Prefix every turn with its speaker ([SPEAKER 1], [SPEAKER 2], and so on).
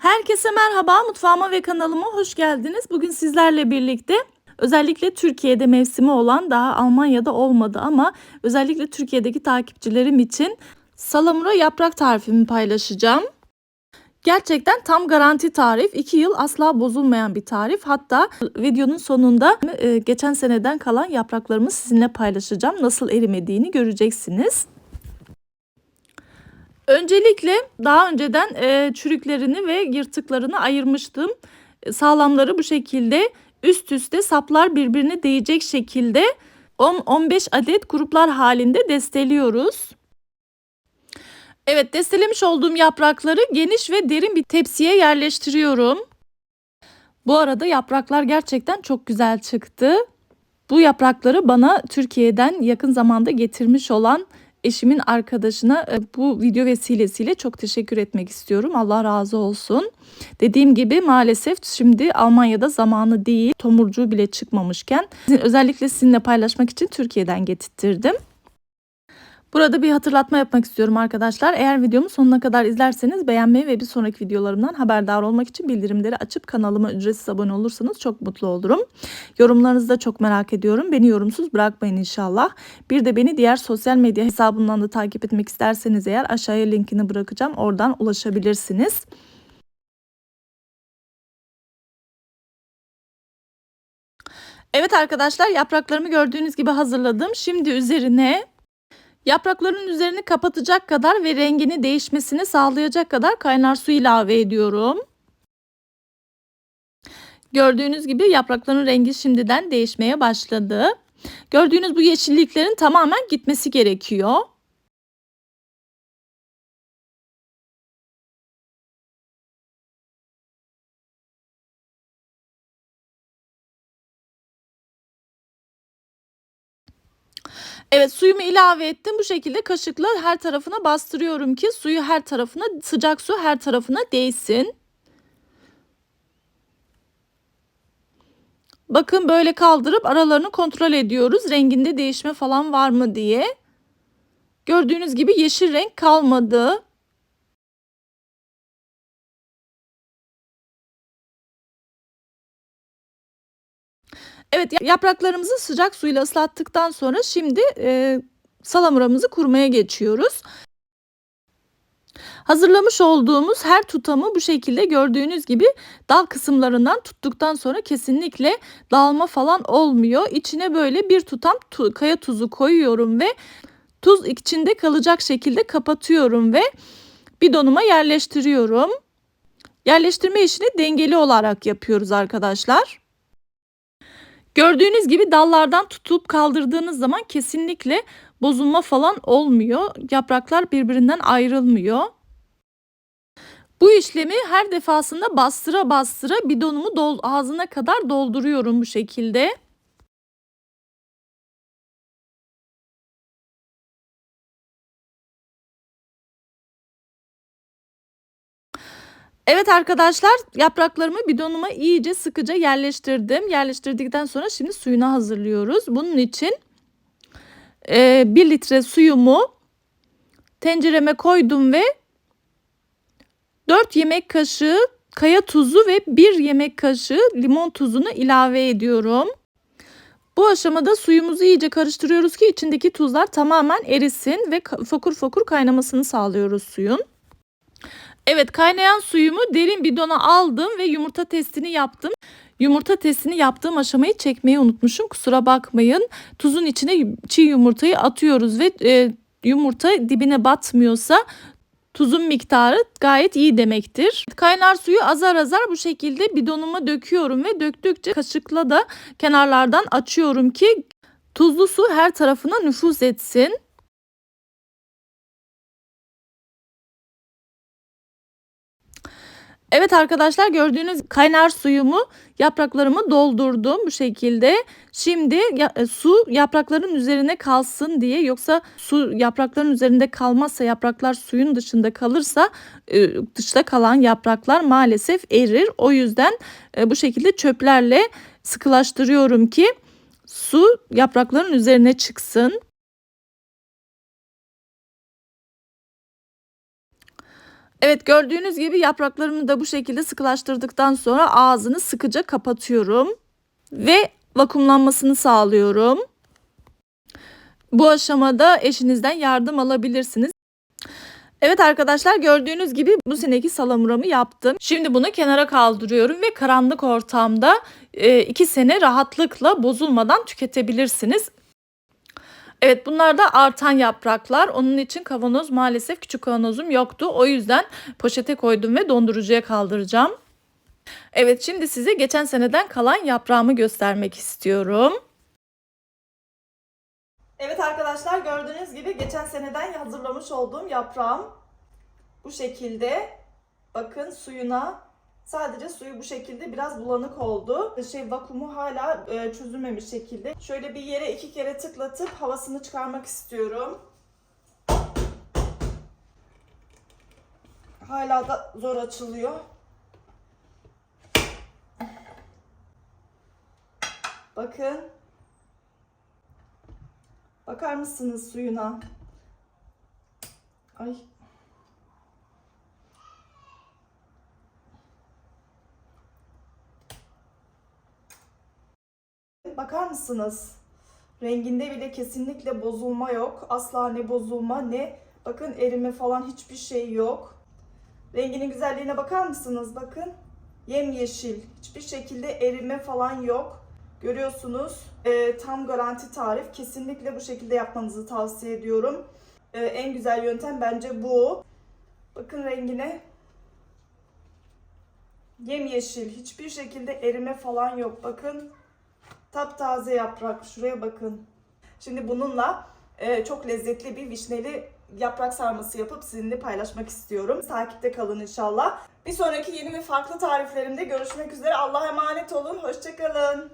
[SPEAKER 1] Herkese merhaba, mutfağıma ve kanalıma hoş geldiniz. Bugün sizlerle birlikte özellikle Türkiye'de mevsimi olan daha Almanya'da olmadı ama özellikle Türkiye'deki takipçilerim için salamura yaprak tarifimi paylaşacağım. Gerçekten tam garanti tarif. 2 yıl asla bozulmayan bir tarif. Hatta videonun sonunda e, geçen seneden kalan yapraklarımı sizinle paylaşacağım. Nasıl erimediğini göreceksiniz. Öncelikle daha önceden e, çürüklerini ve yırtıklarını ayırmıştım. E, sağlamları bu şekilde üst üste saplar birbirine değecek şekilde 10-15 adet gruplar halinde desteliyoruz. Evet destelemiş olduğum yaprakları geniş ve derin bir tepsiye yerleştiriyorum. Bu arada yapraklar gerçekten çok güzel çıktı. Bu yaprakları bana Türkiye'den yakın zamanda getirmiş olan eşimin arkadaşına e, bu video vesilesiyle çok teşekkür etmek istiyorum. Allah razı olsun. Dediğim gibi maalesef şimdi Almanya'da zamanı değil. Tomurcuğu bile çıkmamışken özellikle sizinle paylaşmak için Türkiye'den getirttirdim. Burada bir hatırlatma yapmak istiyorum arkadaşlar. Eğer videomu sonuna kadar izlerseniz beğenmeyi ve bir sonraki videolarımdan haberdar olmak için bildirimleri açıp kanalıma ücretsiz abone olursanız çok mutlu olurum. Yorumlarınızı da çok merak ediyorum. Beni yorumsuz bırakmayın inşallah. Bir de beni diğer sosyal medya hesabımdan da takip etmek isterseniz eğer aşağıya linkini bırakacağım. Oradan ulaşabilirsiniz. Evet arkadaşlar yapraklarımı gördüğünüz gibi hazırladım. Şimdi üzerine Yaprakların üzerini kapatacak kadar ve rengini değişmesini sağlayacak kadar kaynar su ilave ediyorum. Gördüğünüz gibi yaprakların rengi şimdiden değişmeye başladı. Gördüğünüz bu yeşilliklerin tamamen gitmesi gerekiyor. Evet suyumu ilave ettim. Bu şekilde kaşıkla her tarafına bastırıyorum ki suyu her tarafına sıcak su her tarafına değsin. Bakın böyle kaldırıp aralarını kontrol ediyoruz. Renginde değişme falan var mı diye. Gördüğünüz gibi yeşil renk kalmadı. Evet yapraklarımızı sıcak suyla ıslattıktan sonra şimdi e, salamuramızı kurmaya geçiyoruz. Hazırlamış olduğumuz her tutamı bu şekilde gördüğünüz gibi dal kısımlarından tuttuktan sonra kesinlikle dağılma falan olmuyor. İçine böyle bir tutam tu kaya tuzu koyuyorum ve tuz içinde kalacak şekilde kapatıyorum ve bidonuma yerleştiriyorum. Yerleştirme işini dengeli olarak yapıyoruz arkadaşlar. Gördüğünüz gibi dallardan tutup kaldırdığınız zaman kesinlikle bozulma falan olmuyor. Yapraklar birbirinden ayrılmıyor. Bu işlemi her defasında bastıra bastıra bidonumu dol ağzına kadar dolduruyorum bu şekilde. Evet arkadaşlar yapraklarımı bidonuma iyice sıkıca yerleştirdim. Yerleştirdikten sonra şimdi suyunu hazırlıyoruz. Bunun için e, 1 litre suyumu tencereme koydum ve 4 yemek kaşığı kaya tuzu ve 1 yemek kaşığı limon tuzunu ilave ediyorum. Bu aşamada suyumuzu iyice karıştırıyoruz ki içindeki tuzlar tamamen erisin ve fokur fokur kaynamasını sağlıyoruz suyun. Evet kaynayan suyumu derin bidona aldım ve yumurta testini yaptım. Yumurta testini yaptığım aşamayı çekmeyi unutmuşum. Kusura bakmayın. Tuzun içine çiğ yumurtayı atıyoruz ve e, yumurta dibine batmıyorsa tuzun miktarı gayet iyi demektir. Kaynar suyu azar azar bu şekilde bidonuma döküyorum ve döktükçe kaşıkla da kenarlardan açıyorum ki tuzlu su her tarafına nüfuz etsin. Evet arkadaşlar gördüğünüz kaynar suyumu yapraklarımı doldurdum bu şekilde. Şimdi ya, e, su yaprakların üzerine kalsın diye yoksa su yaprakların üzerinde kalmazsa yapraklar suyun dışında kalırsa e, dışta kalan yapraklar maalesef erir. O yüzden e, bu şekilde çöplerle sıkılaştırıyorum ki su yaprakların üzerine çıksın. Evet gördüğünüz gibi yapraklarımı da bu şekilde sıkılaştırdıktan sonra ağzını sıkıca kapatıyorum ve vakumlanmasını sağlıyorum. Bu aşamada eşinizden yardım alabilirsiniz. Evet arkadaşlar gördüğünüz gibi bu seneki salamuramı yaptım. Şimdi bunu kenara kaldırıyorum ve karanlık ortamda 2 sene rahatlıkla bozulmadan tüketebilirsiniz. Evet bunlar da artan yapraklar. Onun için kavanoz maalesef küçük kavanozum yoktu. O yüzden poşete koydum ve dondurucuya kaldıracağım. Evet şimdi size geçen seneden kalan yaprağımı göstermek istiyorum. Evet arkadaşlar gördüğünüz gibi geçen seneden hazırlamış olduğum yaprağım bu şekilde. Bakın suyuna sadece suyu bu şekilde biraz bulanık oldu. Şey vakumu hala e, çözülmemiş şekilde. Şöyle bir yere iki kere tıklatıp havasını çıkarmak istiyorum. Hala da zor açılıyor. Bakın. Bakar mısınız suyuna? Ay. Bakar mısınız? Renginde bile kesinlikle bozulma yok. Asla ne bozulma ne bakın erime falan hiçbir şey yok. Renginin güzelliğine bakar mısınız? Bakın. Yemyeşil. Hiçbir şekilde erime falan yok. Görüyorsunuz. Ee, tam garanti tarif. Kesinlikle bu şekilde yapmanızı tavsiye ediyorum. Ee, en güzel yöntem bence bu. Bakın rengine. Yemyeşil. Hiçbir şekilde erime falan yok. Bakın. Taptaze yaprak. Şuraya bakın. Şimdi bununla e, çok lezzetli bir vişneli yaprak sarması yapıp sizinle paylaşmak istiyorum. Takipte kalın inşallah. Bir sonraki yeni ve farklı tariflerimde görüşmek üzere. Allah'a emanet olun. Hoşçakalın.